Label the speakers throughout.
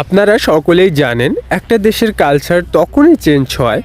Speaker 1: আপনারা সকলেই জানেন, একটা দেশের কালচার তখনই চেঞ্জ হয়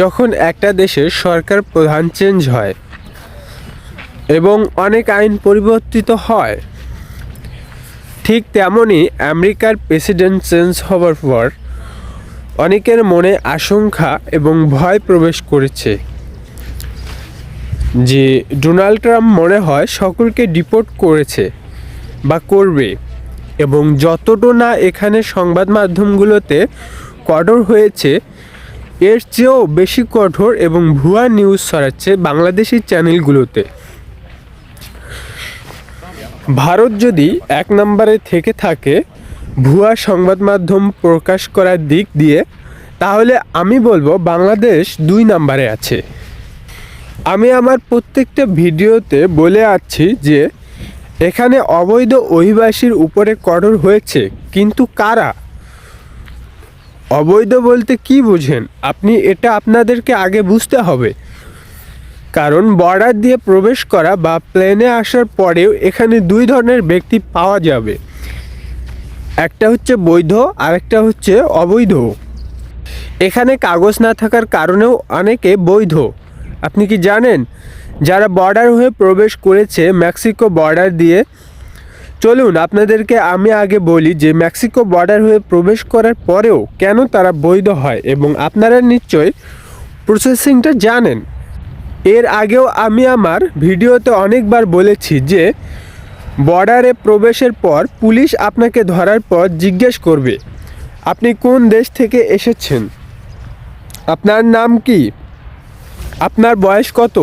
Speaker 1: যখন একটা দেশের সরকার প্রধান চেঞ্জ হয় এবং অনেক আইন পরিবর্তিত হয়। ঠিক তেমনই আমেরিকার প্রেসিডেন্ট চেঞ্জ হওয়ার পর অনেকের মনে আশঙ্কা এবং ভয় প্রবেশ করেছে যে ডোনাল্ড ট্রাম্প মনে হয় সকলকে ডিপোর্ট করেছে বা করবে। এবং যতটা না এখানে সংবাদ মাধ্যমগুলোতে কঠোর হয়েছে, এর চেয়েও বেশি কঠোর এবং ভুয়া নিউজ ছড়াচ্ছে বাংলাদেশি চ্যানেলগুলোতে ভারত যদি এক নম্বরে থেকে থাকে ভুয়া সংবাদ মাধ্যম প্রকাশ করার দিক দিয়ে, তাহলে আমি বলব বাংলাদেশ দুই নম্বরে আছে। আমি আমার প্রত্যেকটা ভিডিওতে বলে আছি যে এখানে অবৈধ অভিবাসীর উপরে কঠোর হয়েছে, কিন্তু কারা? অবৈধ বলতে কি বুঝেন? আপনি এটা আপনাদেরকে আগে বুঝতে হবে। কারণ বর্ডার দিয়ে প্রবেশ করা বা প্লেনে আসার পরেও এখানে দুই ধরনের ব্যক্তি পাওয়া যাবে। একটা হচ্ছে বৈধ আর একটা হচ্ছে অবৈধ। এখানে কাগজ না থাকার কারণেও অনেকে বৈধ। আপনি কি জানেন? যারা বর্ডার হয়ে প্রবেশ করেছে মেক্সিকো বর্ডার দিয়ে, চলুন আপনাদেরকে আমি আগে বলি যে মেক্সিকো বর্ডার হয়ে প্রবেশ করার পরেও কেন তারা বৈধ হয় এবং আপনারা নিশ্চয়ই প্রসেসিংটা জানেন। এর আগেও আমি আমার ভিডিওতে অনেকবার বলেছি যে বর্ডারে প্রবেশের পর পুলিশ আপনাকে ধরার পর জিজ্ঞেস করবে, আপনি কোন দেশ থেকে এসেছেন? আপনার নাম কি? আপনার বয়স কত?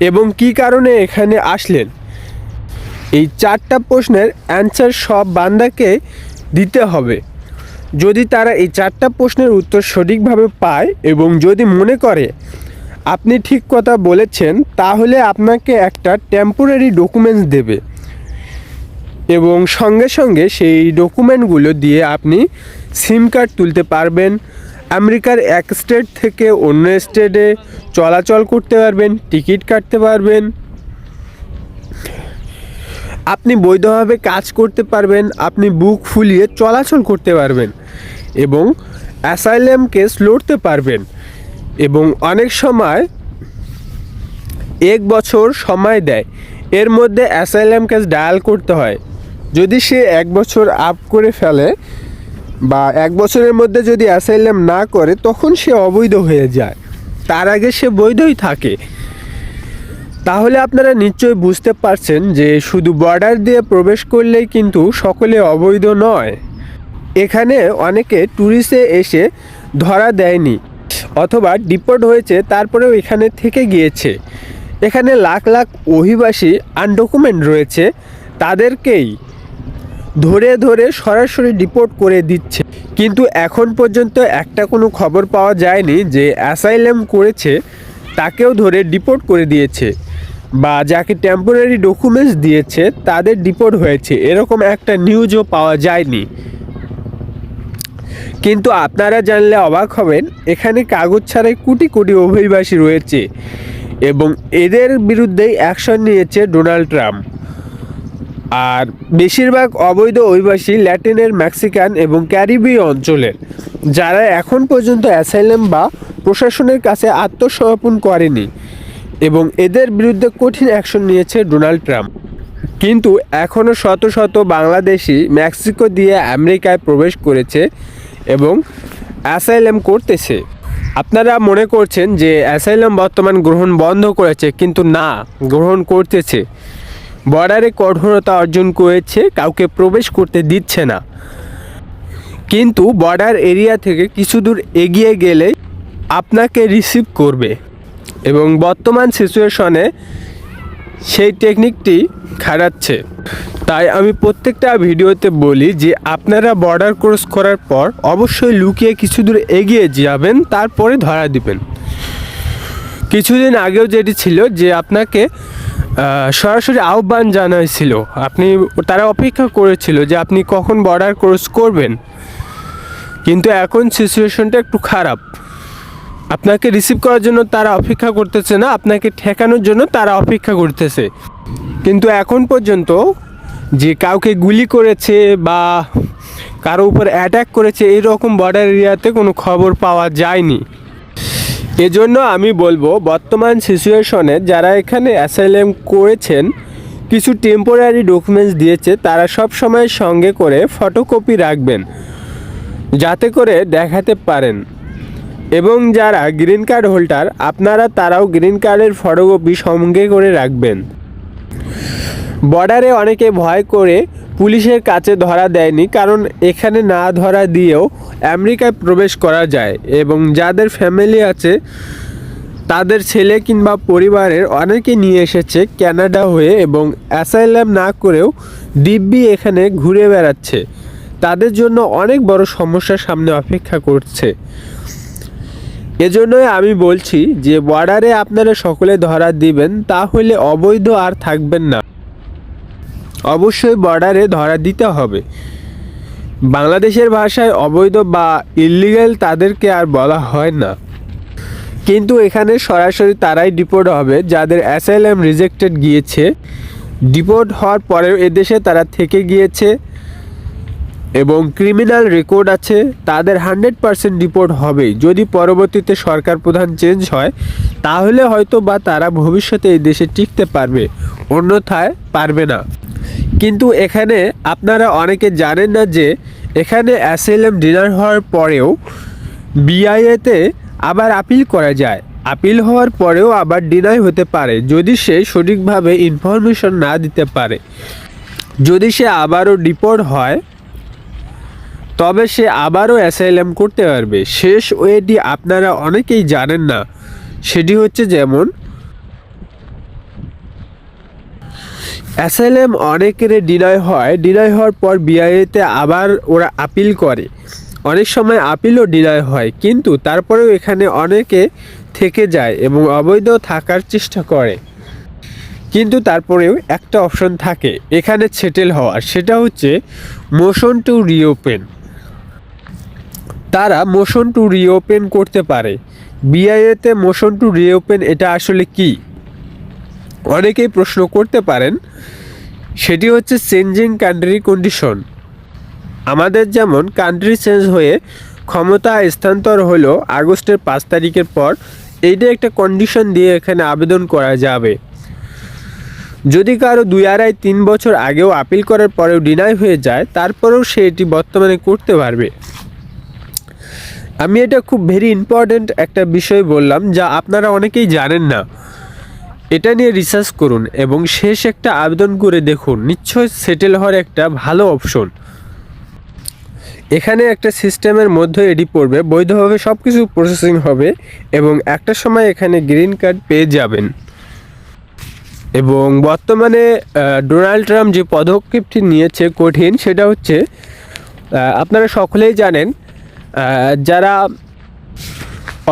Speaker 1: এবং কি কারণে এখানে আসলেন? এই চারটা প্রশ্নের অ্যান্সার সব বান্দাকে দিতে হবে। যদি তারা এই চারটা প্রশ্নের উত্তর সঠিকভাবে পায় এবং যদি মনে করে, আপনি ঠিক কথা বলেছেন, তাহলে আপনাকে একটা টেম্পোরারি ডকুমেন্টস দেবে। এবং সঙ্গে সঙ্গে সেই ডকুমেন্টগুলো দিয়ে আপনি সিম কার্ড তুলতে পারবেন আমেরিকার এক স্টেট থেকে অন্য স্টেটে চলাচল করতে পারবেন, টিকিট কাটতে পারবেন। আপনি বৈধভাবে কাজ করতে পারবেন, আপনি বুক ফুলিয়ে চলাচল করতে পারবেন এবং অ্যাসাইলেম কেস লড়তে পারবেন এবং অনেক সময় এক বছর সময় দেয়। এর মধ্যে অ্যাসাইলাম কেস ডায়াল করতে হয়। যদি সে এক বছর আপ করে ফেলে বা এক বছরের মধ্যে যদি অ্যাসাইলাম না করে, তখন সে অবৈধ হয়ে যায়। তার আগে সে বৈধই থাকে। তাহলে আপনারা নিশ্চয়ই বুঝতে পারছেন যে শুধু বর্ডার দিয়ে প্রবেশ করলেই কিন্তু সকলে অবৈধ নয়। এখানে অনেকে ট্যুরিস্টে এসে ধরা দেয়নি, অথবা ডিপোর্ট হয়েছে, তারপরেও এখানে থেকে গিয়েছে। এখানে লাখ লাখ অভিবাসী আনডকুমেন্ট রয়েছে, তাদেরকেই ধরে ধরে সরাসরি ডিপোর্ট করে দিচ্ছে। কিন্তু এখন পর্যন্ত একটা কোনো খবর পাওয়া যায়নি যে অ্যাসাইলেম করেছে, তাকেও ধরে ডিপোর্ট করে দিয়েছে বা যাকে টেম্পোরারি ডকুমেন্টস দিয়েছে, তাদের ডিপোর্ট হয়েছে। এরকম একটা নিউজও পাওয়া যায়নি। কিন্তু আপনারা জানলে অবাক হবেন, এখানে কাগজ ছাড়াই কোটি কোটি অভিবাসী রয়েছে এবং এদের বিরুদ্ধেই অ্যাকশন নিয়েছে ডোনাল্ড ট্রাম্প। আর বেশিরভাগ অবৈধ অভিবাসী ল্যাটিনের, মেক্সিকান এবং ক্যারিবীয় অঞ্চলের, যারা এখন পর্যন্ত অ্যাসাইলাম বা প্রশাসনের কাছে আত্মসমর্পণ করেনি এবং এদের বিরুদ্ধে কঠিন অ্যাকশন নিয়েছে ডোনাল্ড ট্রাম্প। কিন্তু এখনও শত শত বাংলাদেশি মেক্সিকো দিয়ে আমেরিকায় প্রবেশ করেছে এবং অ্যাসাইলাম করতেছে। আপনারা মনে করছেন যে অ্যাসাইলাম বর্তমান গ্রহণ বন্ধ করেছে, কিন্তু না, গ্রহণ করতেছে। বর্ডারে কঠোরতা অর্জন করেছে, কাউকে প্রবেশ করতে দিচ্ছে না। কিন্তু বর্ডার এরিয়া থেকে কিছু দূর এগিয়ে গেলে আপনাকে রিসিভ করবে। এবং বর্তমান সিচুয়েশনে সেই টেকনিকটি খারাচ্ছে তাই আমি প্রত্যেকটা ভিডিওতে বলি যে, আপনারা বর্ডার ক্রস করার পর অবশ্যই লুকিয়ে কিছু দূর এগিয়ে যাবেন, তারপরে ধরা দিবেন। কিছুদিন আগেও যেটি ছিল যে, আপনাকে সরাসরি আহ্বান জানাইছিল। আপনি, তারা অপেক্ষা করেছিল যে আপনি কখন বর্ডার ক্রস করবেন। কিন্তু এখন সিচুয়েশনটা একটু খারাপ। আপনাকে রিসিভ করার জন্য তারা অপেক্ষা করতেছে না, আপনাকে ঠেকানোর জন্য তারা অপেক্ষা করতেছে। কিন্তু এখন পর্যন্ত যে কাউকে গুলি করেছে বা কারও উপর অ্যাটাক করেছে এই রকম বর্ডার এরিয়াতে কোনো খবর পাওয়া যায়নি। এজন্য আমি বলব, বর্তমান সিচুয়েশনে যারা এখানে অ্যাসাইলেম করেছেন, কিছু টেম্পোরারি ডকুমেন্টস দিয়েছে, তারা সব সময় সঙ্গে করে ফটোকপি রাখবেন, যাতে করে দেখাতে পারেন। এবং যারা গ্রিন কার্ড হোল্ডার আপনারা তারাও গ্রিন কার্ডের ফটোকপি সঙ্গে করে রাখবেন। বর্ডারে অনেকে ভয় করে পুলিশের কাছে ধরা দেয়নি, কারণ এখানে না ধরা দিয়েও আমেরিকায় প্রবেশ করা যায় এবং যাদের ফ্যামিলি আছে, তাদের ছেলে কিংবা পরিবারের অনেকে নিয়ে এসেছে ক্যানাডা হয়ে এবং অ্যাসাইলাম না করেও দিব্যি এখানে ঘুরে বেড়াচ্ছে। তাদের জন্য অনেক বড় সমস্যার সামনে অপেক্ষা করছে। এজন্যই আমি বলছি যে বর্ডারে আপনারা সকলে ধরা দিবেন, তাহলে অবৈধ আর থাকবেন না। অবশ্যই বর্ডারে ধরা দিতে হবে। বাংলাদেশের ভাষায় অবৈধ বা ইলিগ্যাল তাদেরকে আর বলা হয় না। কিন্তু এখানে সরাসরি তারাই ডিপোর্ট হবে, যাদের অ্যাসাইলাম রিজেক্টেড গিয়েছে। ডিপোর্ট হওয়ার পরেও এদেশে তারা থেকে গিয়েছে। এবং ক্রিমিনাল রেকর্ড আছে, তাদের হান্ড্রেড পারসেন্ট ডিপোর্ট হবেই। যদি পরবর্তীতে সরকার প্রধান চেঞ্জ হয়, তাহলে হয়তো বা তারা ভবিষ্যতে এই দেশে টিকতে পারবে, অন্যথায় পারবে না। কিন্তু এখানে আপনারা অনেকে জানেন না যে, এখানে অ্যাসেলেম ডিনার হওয়ার পরেও বিআইএতে আবার আপিল করা যায়। আপিল হওয়ার পরেও আবার ডিনাই হতে পারে, যদি সে সঠিকভাবে ইনফরমেশন না দিতে পারে। যদি সে আবারও ডিপোর্ট হয় তবে সে আবারও অ্যাসাইলাম করতে পারবে। শেষ ওয়েটি আপনারা অনেকেই জানেন না। সেটি হচ্ছে যেমন, অ্যাসাইলাম অনেকের ডিনাই হয়। ডিনাই হওয়ার পর বিআইএতে আবার ওরা আপিল করে। অনেক সময় আপিলও ডিনাই হয়, কিন্তু তারপরেও এখানে অনেকে থেকে যায় এবং অবৈধ থাকার চেষ্টা করে। কিন্তু তারপরেও একটা অপশন থাকে, এখানে সেটেল হওয়ার। সেটা হচ্ছে মোশন টু রিওপেন। তারা মোশন টু রিওপেন করতে পারে। বিআইএতে মোশন টু রিওপেন এটা আসলে কি? অনেকেই প্রশ্ন করতে পারেন, সেটি হচ্ছে চেঞ্জিং কান্ট্রি কন্ডিশন আমাদের যেমন কান্ট্রি চেঞ্জ হয়ে ক্ষমতা স্থানান্তর হলো আগস্টের পাঁচ তারিখের পর, এইটা একটা কন্ডিশন দিয়ে এখানে আবেদন করা যাবে। যদি কারও দুই আড়াই তিন বছর আগেও আপিল করার পরেও ডিনাই হয়ে যায়, তারপরেও সে এটি বর্তমানে করতে পারবে। আমি এটা খুব ভেরি ইম্পর্ট্যান্ট একটা বিষয় বললাম যা আপনারা অনেকেই জানেন না। এটা নিয়ে রিসার্চ করুন এবং শেষ একটা আবেদন করে দেখুন। নিশ্চয় সেটেল হওয়ার একটা ভালো অপশন এখানে একটা সিস্টেমের মধ্যে এটি পড়বে, বৈধভাবে সব কিছু প্রসেসিং হবে এবং একটা সময় এখানে গ্রিন কার্ড পেয়ে যাবেন। এবং বর্তমানে ডোনাল্ড ট্রাম্প যে পদক্ষেপটি নিয়েছে কঠিন সেটা হচ্ছে আপনারা সকলেই জানেন যারা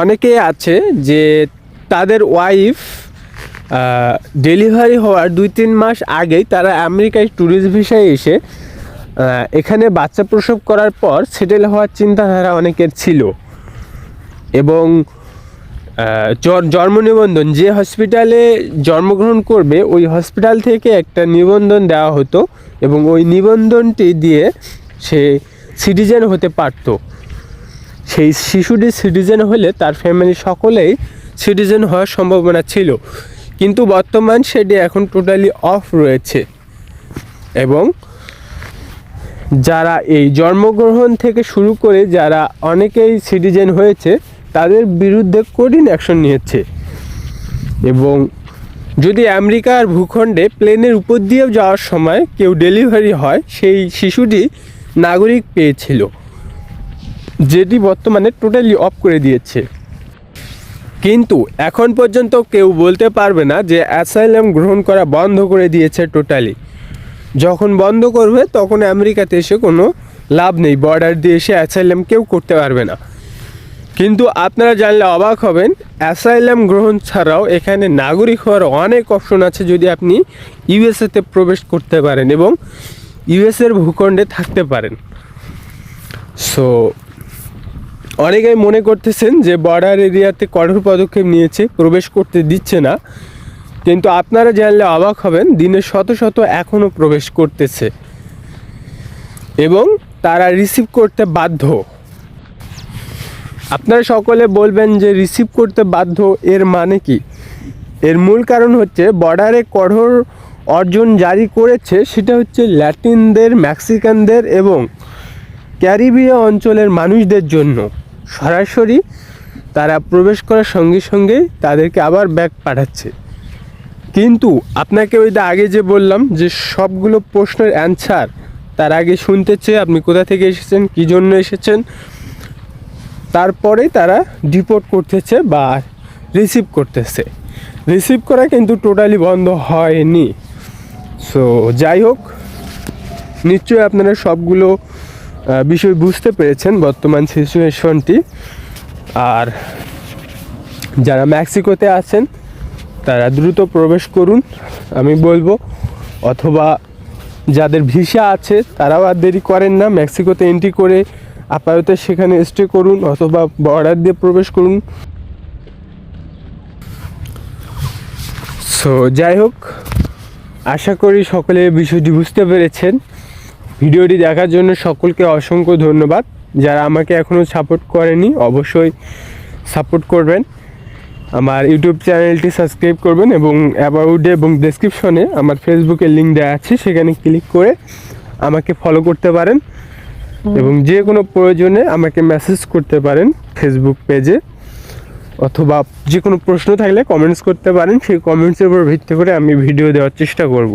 Speaker 1: অনেকেই আছে যে তাদের ওয়াইফ ডেলিভারি হওয়ার দুই তিন মাস আগেই তারা আমেরিকায় ট্যুরিস্ট ভিসায় এসে এখানে বাচ্চা প্রসব করার পর সেটেল হওয়ার চিন্তাধারা অনেকের ছিল। এবং জন্ম নিবন্ধন, যে হসপিটালে জন্মগ্রহণ করবে, ওই হসপিটাল থেকে একটা নিবন্ধন দেওয়া হতো এবং ওই নিবন্ধনটি দিয়ে সে সিটিজেন হতে পারতো। সেই শিশুটি সিটিজেন হলে তার ফ্যামিলি সকলেই সিটিজেন হওয়ার সম্ভাবনা ছিল। কিন্তু বর্তমান সেটি এখন টোটালি অফ রয়েছে এবং যারা এই জন্মগ্রহণ থেকে শুরু করে যারা অনেকেই সিটিজেন হয়েছে, তাদের বিরুদ্ধে কঠিন অ্যাকশন নিয়েছে। এবং যদি আমেরিকার ভূখণ্ডে প্লেনের উপর দিয়েও যাওয়ার সময় কেউ ডেলিভারি হয়, সেই শিশুটি নাগরিক পেয়েছিল। যেটি বর্তমানে টোটালি অফ করে দিয়েছে। কিন্তু এখন পর্যন্ত কেউ বলতে পারবে না যে অ্যাসাইলাম গ্রহণ করা বন্ধ করে দিয়েছে টোটালি যখন বন্ধ করবে, তখন আমেরিকাতে এসে কোনো লাভ নেই বর্ডার দিয়ে এসে অ্যাসাইলাম কেউ করতে পারবে না। কিন্তু আপনারা জানলে অবাক হবেন অ্যাসাইলাম গ্রহণ ছাড়াও এখানে নাগরিক হওয়ার অনেক অপশন আছে যদি আপনি ইউএসএতে প্রবেশ করতে পারেন এবং ইউএসএর ভূখণ্ডে থাকতে পারেন। সো অনেকেই মনে করতেছেন যে বর্ডার এরিয়াতে কঠোর পদক্ষেপ নিয়েছে, প্রবেশ করতে দিচ্ছে না। কিন্তু আপনারা জানলে অবাক হবেন, দিনে শত শত এখনও প্রবেশ করতেছে। এবং তারা রিসিভ করতে বাধ্য। আপনারা সকলে বলবেন যে রিসিভ করতে বাধ্য এর মানে কি? এর মূল কারণ হচ্ছে বর্ডারে কঠোর অর্জন জারি করেছে, সেটা হচ্ছে ল্যাটিনদের মেক্সিকানদের এবং ক্যারিবীয় অঞ্চলের মানুষদের জন্য। সরাসরি তারা প্রবেশ করার সঙ্গে সঙ্গেই তাদেরকে আবার ব্যাক পাঠাচ্ছে। কিন্তু আপনাকে ওই আগে যে বললাম যে সবগুলো প্রশ্নের অ্যান্সার তার আগে শুনতে চেয়ে আপনি কোথা থেকে এসেছেন, কী জন্য এসেছেন, তারপরে তারা ডিপোর্ট করতেছে বা রিসিভ করতেছে। রিসিভ করা কিন্তু টোটালি বন্ধ হয়নি। সো যাই হোক, নিশ্চয়ই আপনারা সবগুলো বিষয় বুঝতে পেরেছেন বর্তমান সিচুয়েশনটি। আর যারা মেক্সিকোতে আছেন, তারা দ্রুত প্রবেশ করুন, আমি বলব। অথবা যাদের ভিসা আছে, তারাও আর দেরি করেন না, মেক্সিকোতে এন্ট্রি করে আপাতত সেখানে স্টে করুন, অথবা বর্ডার দিয়ে প্রবেশ করুন। সো যাই হোক, আশা করি সকলে বিষয়টি বুঝতে পেরেছেন। ভিডিওটি দেখার জন্য সকলকে অসংখ্য ধন্যবাদ। যারা আমাকে এখনও সাপোর্ট করেনি, অবশ্যই সাপোর্ট করবেন। আমার ইউটিউব চ্যানেলটি সাবস্ক্রাইব করবেন এবং অ্যাবাউটে এবং ডেসক্রিপশনে আমার ফেসবুকের লিঙ্ক দেওয়া আছে, সেখানে ক্লিক করে আমাকে ফলো করতে পারেন এবং যে কোনো প্রয়োজনে আমাকে মেসেজ করতে পারেন ফেসবুক পেজে অথবা যে কোনো প্রশ্ন থাকলে কমেন্টস করতে পারেন, সেই কমেন্টসের উপর ভিত্তি করে আমি ভিডিও দেওয়ার চেষ্টা করব।